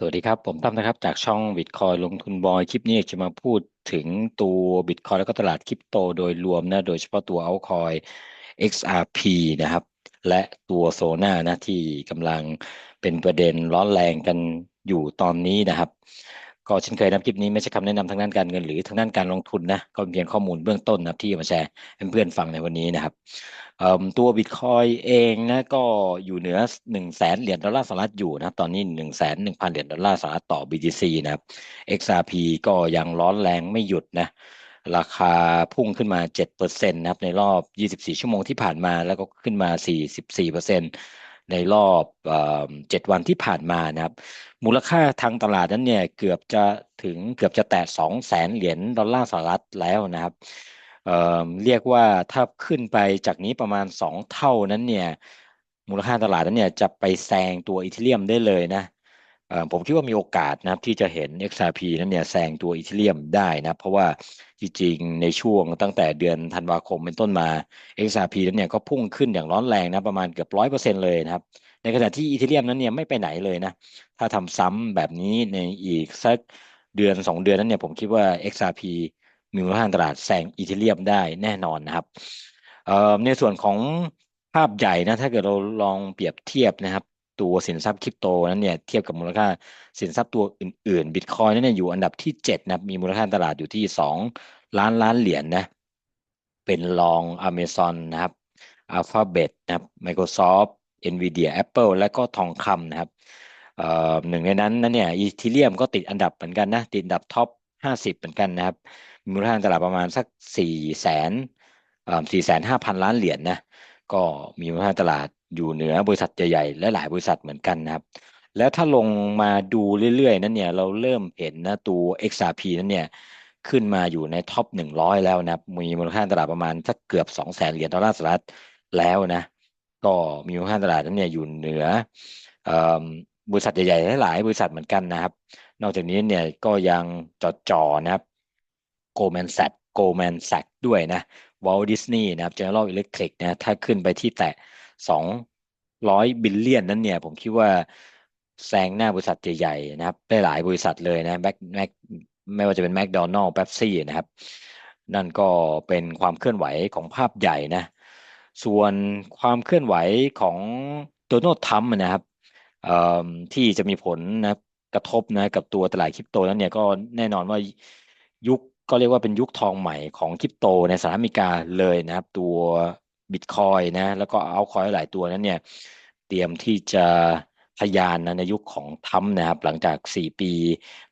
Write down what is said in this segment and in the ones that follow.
สวัสดีครับ ผมตั้มนะครับ จากช่อง Bitcoin ลงทุนบอยคลิปนี้จะมาพูดถึงตัว Bitcoin แล้วก็ตลาดคริปโตโดยรวมนะ โดยเฉพาะตัว altcoin XRP นะครับ และตัวโซน่านะที่กำลังเป็นประเด็นร้อนแรงกันอยู่ตอนนี้นะครับ ก็เช่นเคยนะคลิปนี้ไม่ใช่คำแนะนำทางด้านการเงินหรือทางด้านการลงทุนนะ ก็เป็นเพียงข้อมูลเบื้องต้นนะที่มาแชร์ให้เพื่อนฟังในวันนี้นะครับ ตัวบิตคอยเองนะก็อยู่เหนือหนึ่งแสนเหรียญดอลลาร์สหรัฐอยู่นะตอนนี้หนึ่งแสนหนึ่งพันเหรียญดอลลาร์สหรัฐต่อ BTC นะครับ XRP ก็ยังร้อนแรงไม่หยุดนะราคาพุ่งขึ้นมา 7%นะครับในรอบ 24 ชั่วโมงที่ผ่านมาแล้วก็ขึ้นมา 44%ในรอบเจ็ดวันที่ผ่านมานะครับ มูลค่าทางตลาดนั้นเนี่ยเกือบจะถึงเกือบจะแตะ2แสนเหรียญดอลลาร์สหรัฐแล้วนะครับ เเรียกว่าถ้าขึ้นไปจากนี้ประมาณ 2 เท่านั้นเนี่ยมูลค่าตลาดนั้นเนี่ยจะไปแซงตัวอีเทเรียมได้เลยนะผมคิดว่ามีโอกาสนะครับที่จะเห็น XRP นั้นเนี่ยแซงตัวอีเทเรียมได้นะเพราะว่าจริงๆในช่วงตั้งแต่เดือนธันวาคมเป็นต้นมา XRP นั้นเนี่ยก็พุ่งขึ้นอย่างร้อนแรงนะประมาณเกือบร้อยเปอร์เซ็นต์เลยนะครับในขณะที่อีเทเรียมนั้นเนี่ยไม่ไปไหนเลยนะถ้าทำซ้ำแบบนี้ในอีกสักเดือนสองเดือนนั้นเนี่ยผมคิดว่า XRP มีมูลค่าตลาดแซงอีเทเรียมได้แน่นอนนะครับในส่วนของภาพใหญ่นะถ้าเกิดเราลองเปรียบเทียบนะครับ ตัวสินทรัพย์คริปโตนั้นเนี่ยเทียบกับมูลค่าสินทรัพย์ตัวอื่นๆบิตคอยนั้นเนี่ยอยู่อันดับที่7นะมีมูลค่าตลาดอยู่ที่ 2 ล้านล้านเหรียญนนะเป็นรอง Amazon นะครับ Alphabet นะครับ Microsoft Nvidia Apple และก็ทองคำนะครับหนึ่งในนั้นนั้นเนี่ยอีทีเรียมก็ติดอันดับเหมือนกันนะ ติดอันดับท็อป 50 เหมือนกันนะครับ มูลค่าตลาดประมาณสัก4แสนสี่แสนห้าพันล้านเหรียญนนะก็มีมูลค่าตลาดอยู่เหนือบริษัทใหญ่ๆและหลายบริษัทเหมือนกันนะครับ แล้วถ้าลงมาดูเรื่อยๆ นั้นเนี่ยเราเริ่มเห็นนะตัว XRP นั้นเนี่ยขึ้นมาอยู่ในท็อปหนึ่งร้อยแล้วนะมีมูลค่าตลาดประมาณสักเกือบสองแสนเหรียญดอลลาร์สหรัฐแล้วนะ ก็มีมูลค่าตลาดนั้นเนี่ยอยู่เหนือบริษัทใหญ่ๆหลายบริษัทเหมือนกันนะครับ นอกจากนี้เนี่ยก็ยังจอจอนะครับ Goldman Sachs Goldman Sachs ด้วยนะ Walt Disney นะครับ General Electric นะถ้าขึ้นไปที่แตะสองร้อยบิลเลียนนั้นเนี่ย ผมคิดว่าแซงหน้าบริษัทใหญ่ๆนะครับ ได้หลายบริษัทเลยนะแม็กแม็กไม่ว่าจะเป็นแมคโดนัลล์เป๊ปซี่นะครับ นั่นก็เป็นความเคลื่อนไหวของภาพใหญ่นะ ส่วนความเคลื่อนไหวของโดนัลด์ทรัมป์นะครับที่จะมีผลนะกระทบนะกับตัวตลาดคริปโตนั้นเนี่ยก็แน่นอนว่ายุค ก็เรียกว่าเป็นยุคทองใหม่ของคริปโตในสหรัฐอเมริกาเลยนะครับ ตัวบิตคอยนะ แล้วก็เอาคอยหลายตัวนั้นเนี่ย เตรียมที่จะทยานนะในยุคของทัมนะครับ หลังจาก 4 ปี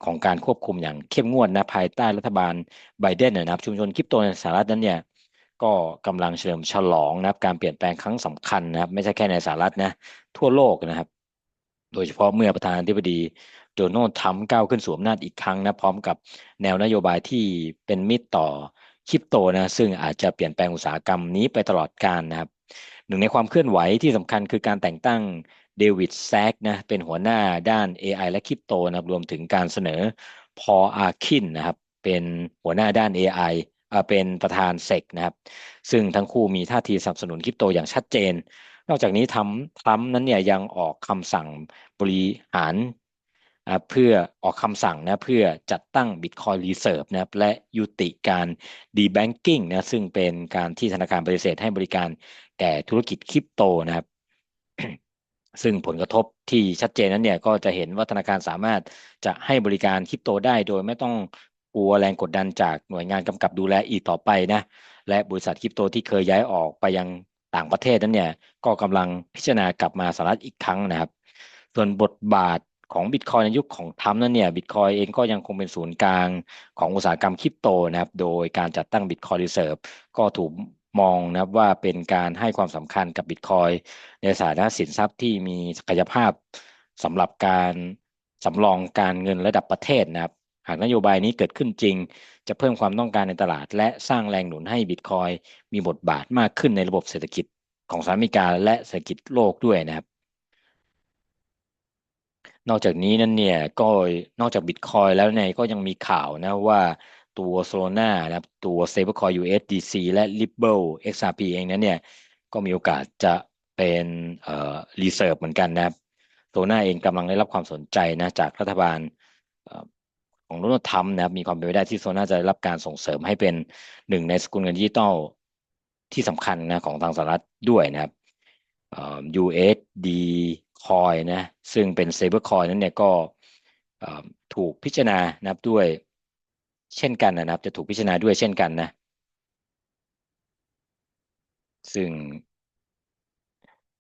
ของการควบคุมอย่างเข้มงวดนะ ภายใต้รัฐบาลไบเดนนะครับ ชุมชนคริปโตในสหรัฐนั้นเนี่ย ก็กำลังเฉลิมฉลองนะครับ การเปลี่ยนแปลงครั้งสำคัญนะครับ ไม่ใช่แค่ในสหรัฐนะ ทั่วโลกนะครับ โดยเฉพาะเมื่อประธานาธิบดี โดนัลด์ทรัมป์ก้าวขึ้นสู่อำนาจอีกครั้งนะพร้อมกับแนวนโยบายที่เป็นมิตรต่อคริปโตนะซึ่งอาจจะเปลี่ยนแปลงอุตสาหกรรมนี้ไปตลอดกาลนะครับหนึ่งในความเคลื่อนไหวที่สำคัญคือการแต่งตั้งเดวิดแซกนะเป็นหัวหน้าด้าน AI และคริปโตนะรวมถึงการเสนอพออาคินนะครับเป็นหัวหน้าด้าน AI เป็นประธานเซกนะครับ ซึ่งทั้งคู่มีท่าทีสนับสนุนคริปโตอย่างชัดเจน นอกจากนี้ทำทรัมป์นั้นเนี่ยยังออกคำสั่งบริหาร เพื่อออกคำสั่งนะเพื่อจัดตั้ง Bitcoin Reserve นะและยุติการ debanking นะซึ่งเป็นการที่ธนาคารปฏิเสธให้บริการแก่ธุรกิจคริปโตนะครับซึ่งผลกระทบที่ชัดเจนนั้นเนี่ยก็จะเห็นว่าธนาคารสามารถจะให้บริการคริปโตได้โดยไม่ต้องกลัวแรงกดดันจากหน่วยงานกำกับดูแลอีกต่อไปนะและบริษัทคริปโตที่เคยย้ายออกไปยังต่างประเทศนั้นเนี่ยก็กำลังพิจารณากลับมาสหรัฐอีกครั้งนะครับ ส่วนบทบาท ของบิตคอยในยุคของทัมนั้นเนี่ยบิตคอยเองก็ยังคงเป็นศูนย์กลางของอุตสาหกรรมคริปโตนะครับ โดยการจัดตั้งบิตคอยรีเซิร์ฟก็ถูกมองนะครับว่าเป็นการให้ความสำคัญกับบิตคอยในสานะสินทรัพย์ที่มีศักยภาพสำหรับการสำรองการเงินระดับประเทศนะครับ หากนโยบายนี้เกิดขึ้นจริง จะเพิ่มความต้องการในตลาด และสร้างแรงหนุนให้บิตคอยมีบทบาทมากขึ้นในระบบเศรษฐกิจของสหรัฐอเมริกาและเศรษฐกิจโลกด้วยนะครับ นอกจากนี้นั่นเนี่ยก็นอกจากบิตคอยแล้วเนี่ยก็ยังมีข่าวนะว่าตัวโซลนานะครับตัว Stablecoin USDC และ Ripple XRP เองนั้นเนี่ยก็มีโอกาสจะเป็นเอ่อรีเซิร์ฟเหมือนกันนะครับโซโซน่าเองกำลังได้รับความสนใจนะจากรัฐบาลของโดนัลด์ทรัมป์นะครับมีความเป็นไปได้ที่โซน่าจะได้รับการส่งเสริมให้เป็นหนึ่งในสกุลเงินดิจิตอลที่สำคัญนะของทางสหรัฐด้วยนะครับ USD คอยนะซึ่งเป็นเซเบอร์คอยนั้นเนี่ยก็ถูกพิจารณานะครับด้วย เช่นกันนะครับ จะถูกพิจารณาด้วยเช่นกันนะ ซึ่ง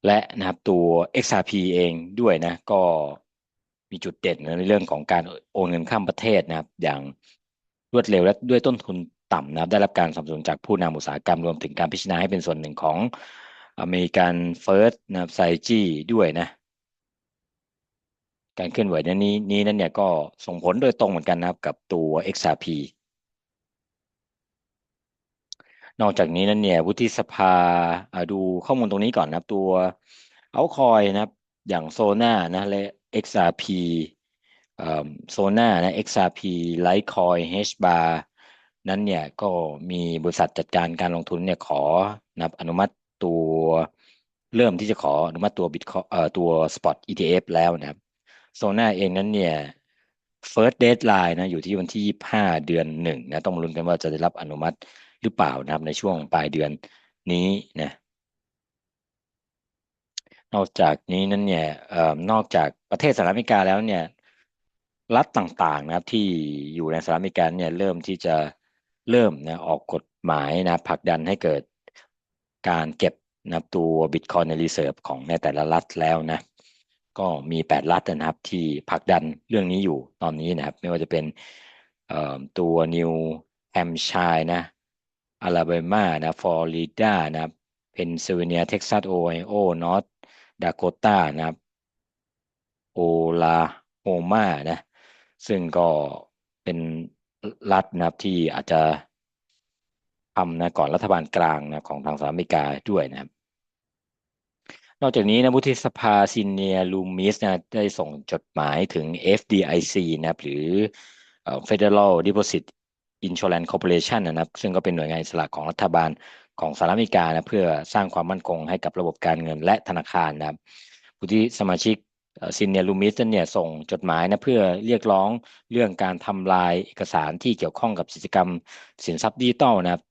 และนะครับตัว XRP เองด้วยนะ ก็มีจุดเด่นในเรื่องของการโอนเงินข้ามประเทศนะครับ อย่างรวดเร็วและด้วยต้นทุนต่ำนะครับ ได้รับการสนับสนุนจากผู้นำอุตสาหกรรมรวมถึงการพิจารณาให้เป็นส่วนหนึ่งของอเมริกันเฟิร์สนะครับไซจี้ด้วยนะ การเคลื่อนไหวนี้นี้นั้นเนี่ยก็ส่งผลโดยตรงเหมือนกันนะครับกับตัว XRP นอกจากนี้นั้นเนี่ยวุฒิสภาดูข้อมูลตรงนี้ก่อนนะครับตัวเอาคอยนะครับอย่างโซน่านะและ XRP โซน่านะ XRP Litecoin HBAR นั้นเนี่ยก็มีบริษัทจัดการการลงทุนเนี่ยขอนับอนุมัติตัวเริ่มที่จะขออนุมัติตัวบิตคอยตัว Spot ETF แล้วนะครับ โซน่าเองนั้นเนี่ย first deadline นะอยู่ที่วันที่ 25 เดือนหนึ่งนะต้องลุ้นกันว่าจะได้รับอนุมัติหรือเปล่านะครับในช่วงปลายเดือนนี้นะนอกจากนี้นั้นเนี่ยออนอกจากประเทศสหรัฐอเมริกาแล้วเนี่ยรัฐต่างๆนะครับที่อยู่ในสหรัฐอเมริกาเนี่ยเริ่มที่จะเริ่มนะออกกฎหมายนะผลักดันให้เกิดการเก็บนะตัวบิตคอยในรีเซิร์ฟของในแต่ละรัฐแล้วนะ ก็มีแปดรัฐนะครับที่ผลักดันเรื่องนี้อยู่ตอนนี้นะครับ ไม่ว่าจะเป็นตัวนิวแฮมป์ชัยนะอลาบามานะฟลอริดานะครับเพนซิลเวเนียเท็กซัสโอไฮโอนอร์ทดาโกตานะครับโอลาโฮมานะซึ่งก็เป็นรัฐนะครับที่อาจจะทำนะก่อนรัฐบาลกลางนะของทางสหรัฐอเมริกาด้วยนะครับ นอกจากนี้นะวุฒิสภาซินเนียลูมิสนะได้ส่งจดหมายถึง FDIC นะครับหรือ Federal Deposit Insurance Corporation นะครับซึ่งก็เป็นหน่วยงานอิสระของรัฐบาลของสหรัฐอเมริกานะเพื่อสร้างความมั่นคงให้กับระบบการเงินและธนาคารนะครับผู้ที่สมาชิกซินเนียลูมิสเนี่ยส่งจดหมายนะเพื่อเรียกร้องเรื่องการทำลายเอกสารที่เกี่ยวข้องกับกิจกรรมสินทรัพย์ดิจิตอลนะครับ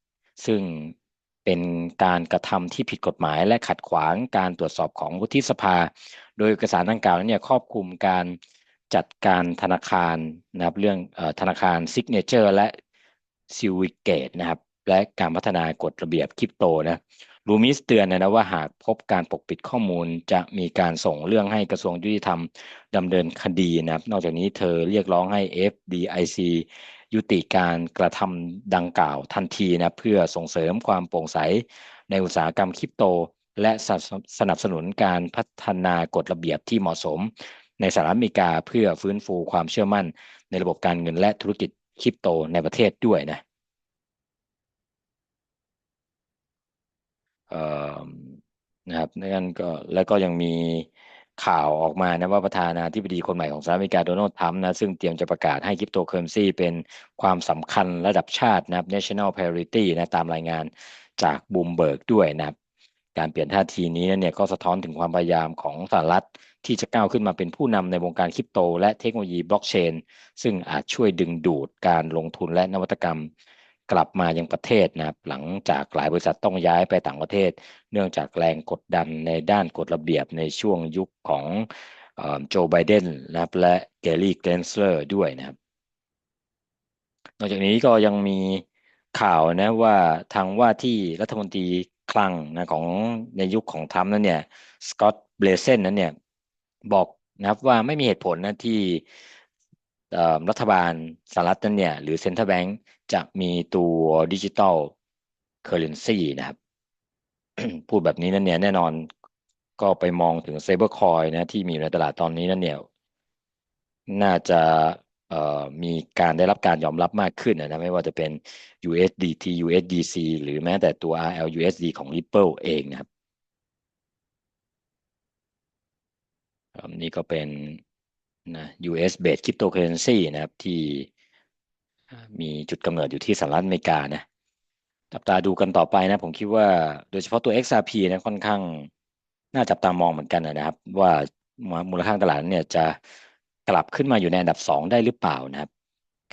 ซึ่ง เป็นการกระทำที่ผิดกฎหมาย และขัดขวางการตรวจสอบของวุฒิสภา โดยเอกสารดังกล่าวเนี่ยครอบคลุมการจัดการธนาคารนะครับเรื่องธนาคารซิกเนเจอร์และซิวิเกตนะครับและการพัฒนากฎระเบียบคริปโตนะลูมิสเตือนนะว่าหากพบการปกปิดข้อมูลจะมีการส่งเรื่องให้กระทรวงยุติธรรมดำเนินคดีนะครับ นอกจากนี้เธอเรียกร้องให้ FDIC ยุติการกระทำดังกล่าวทันทีนะเพื่อส่งเสริมความโปร่งใสในอุตสาหกรรมคริปโต และสนับสนุนการพัฒนากฎระเบียบที่เหมาะสม ในสหรัฐอเมริกาเพื่อฟื้นฟูความเชื่อมั่น ในระบบการเงินและธุรกิจคริปโตในประเทศด้วยนะนะครับนั่นก็แล้วก็ยังมี ข่าวออกมานะว่าประธานาธิบดีคนใหม่ของสหรัฐอเมริกาโดนัลด์ทรัมป์นะซึ่งเตรียมจะประกาศให้คริปโตเคอเรนซีเป็นความสำคัญระดับชาตินะครับ national priority นะตามรายงานจากบูมเบิร์กด้วยนะครับการเปลี่ยนท่าทีนี้เนี่ยก็สะท้อนถึงความพยายามของสหรัฐที่จะก้าวขึ้นมาเป็นผู้นำในวงการคริปโต และเทคโนโลยีบล็อกเชน ซึ่งอาจช่วยดึงดูดการลงทุนและนวัตกรรม กลับมายังประเทศนะครับหลังจากหลายบริษัทต้องย้ายไปต่างประเทศ เนื่องจากแรงกดดันในด้านกฎระเบียบในช่วงยุคของโจไบเดนนะครับและเกลลี่เกรนเลอร์ด้วยนะครับนอกจากนี้ก็ยังมีข่าวนะว่าทางว่าที่รัฐมนตรีคลังนะของในยุคของทรัมป์นั้นเนี่ยสกอตต์เบลเซนนั้นเนี่ยบอกนะครับว่าไม่มีเหตุผลนะที่รัฐบาลสหรัฐนั้นเนี่ยหรือเซ็นทรัลแบงก์ จะมีตัวดิจิตอลเคอร์เรนซีนะครับ พูดแบบนี้นั่นเนี่ยแน่นอนก็ไปมองถึงเซเบอร์คอยนะที่มีในตลาดตอนนี้นั่นเนี่ยน่าจะมีการได้รับการยอมรับมากขึ้นนะไม่ว่าจะเป็น USDT USDC หรือแม้แต่ตัว RLUSD ของ Ripple เองนะครับนี่ก็เป็นนะ US based cryptocurrency นะครับที่ มีจุดกำเนิดอยู่ที่สหรัฐอเมริกานะจับตาดูกันต่อไปนะ ผมคิดว่าโดยเฉพาะตัว XRP นะค่อนข้างน่าจับตามองเหมือนกันนะครับ ว่ามูลค่าตลาดเนี่ยจะกลับขึ้นมาอยู่ในอันดับสองได้หรือเปล่านะครับ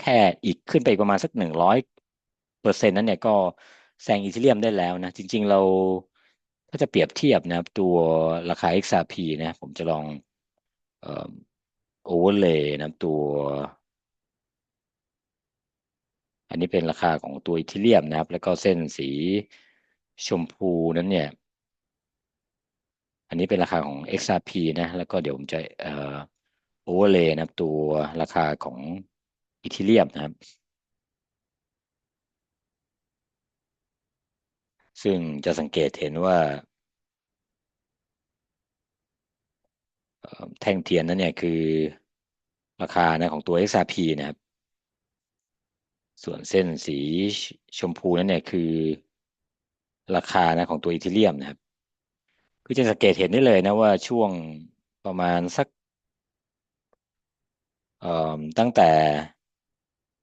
แค่อีกขึ้นไปประมาณสักหนึ่งร้อยเปอร์เซ็นต์นั้นเนี่ยก็แซงอีเทเรียมได้แล้วนะ จริง ๆ เราถ้าจะเปรียบเทียบนะครับ ตัวราคา XRP นะ ผมจะลองโอเวอร์เลยนะตัว อันนี้เป็นราคาของตัวอีเทเรียมนะครับ แล้วก็เส้นสีชมพูนั้นเนี่ย อันนี้เป็นราคาของ XRP นะ แล้วก็เดี๋ยวผมจะเอ่อโอเวอร์เลยนะครับตัวราคาของอีเทเรียมนะครับ ซึ่งจะสังเกตเห็นว่าแท่งเทียนนั้นเนี่ยคือราคานะของตัว XRP นะครับ ส่วนเส้นสีชมพูนั้นเนี่ยคือราคานะของตัวอีเทเรียมนะครับคือจะสังเกตเห็นได้เลยนะว่าช่วงประมาณสักตั้งแต่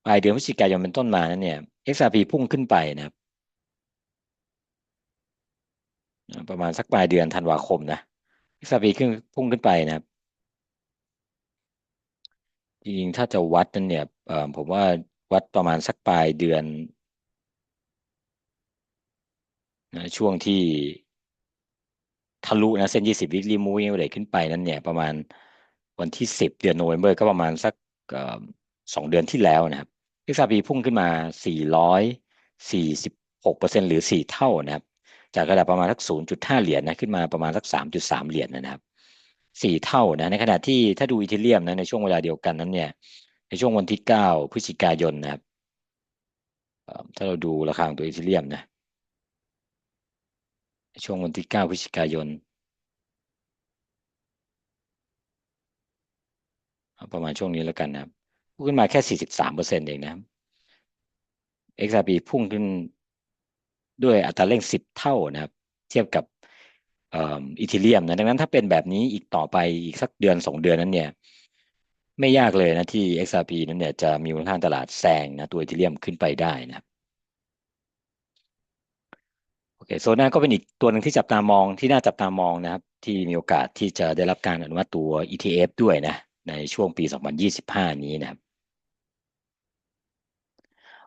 ปลายเดือนพฤศจิกายนเป็นต้นมานั้นเนี่ย XRP พุ่งขึ้นไปนะครับ ประมาณสักปลายเดือนธันวาคมนะ XRP ขึ้นพุ่งขึ้นไปนะครับจริงๆถ้าจะวัดนั้นเนี่ยผมว่า วัดประมาณสักปลายเดือนนะช่วงที่ทะลุนะเส้น20 weekly moving average ขึ้นไปนั้นเนี่ยประมาณวันที่10เดือนโนเวม ber ก็ประมาณสักสองเดือนที่แล้วนะครับ XRP พุ่งขึ้นมา 446เปอร์เซ็นหรือ 4 เท่านะครับ จากระดับประมาณสัก 0.5 เหรียญนะขึ้นมาประมาณสัก 3.3 เหรียญนะครับสี่เท่านะในขณะที่ถ้าดูอีเทเรียมนะในช่วงเวลาเดียวกันนั้นเนี่ย ในช่วงวันที่เก้าพฤศจิกายนนะครับถ้าเราดูราคาของตัวอีเทเรียมนะในช่วงวันที่เก้าพฤศจิกายน ประมาณช่วงนี้แล้วกันนะครับพุ่งขึ้นมาแค่สี่สิบสามเปอร์เซ็นต์เองนะครับ XRP พุ่งขึ้นด้วยอัตราเร่งสิบเท่านะครับ เทียบกับอีเทเรียมนะดังนั้นถ้าเป็นแบบนี้อีกต่อไปอีกสักเดือนสองเดือนนั้นเนี่ย ไม่ยากเลยนะที่ XRP นั้นเนี่ยจะมีมูลค่าตลาดแซงนะตัวอีเทเรียมขึ้นไปได้นะครับโอเคโซน่าก็เป็นอีกตัวหนึ่งที่จับตามองที่น่าจับตามองนะครับ ที่มีโอกาสที่จะได้รับการอนุมัติตัว ETF ด้วยนะ ในช่วงปี 2025 นี้นะครับ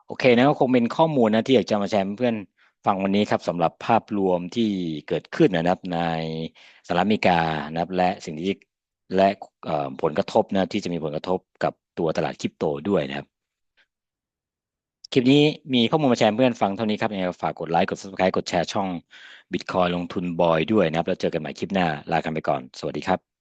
โอเคนะก็คงเป็นข้อมูลนะที่อยากจะมาแชร์เพื่อนฟังวันนี้ครับสำหรับภาพรวมที่เกิดขึ้นนะครับในสหรัฐอเมริกานะครับและสิ่งที่ และผลกระทบนะที่จะมีผลกระทบกับตัวตลาดคริปโตด้วยนะครับ คลิปนี้มีข้อมูลมาแชร์เพื่อนฟังเท่านี้ครับยังไงฝากกดไลค์กด subscribe กดแชร์ช่อง Bitcoin ลงทุนบอยด้วยนะครับ แล้วเจอกันใหม่คลิปหน้าลากันไปก่อน สวัสดีครับ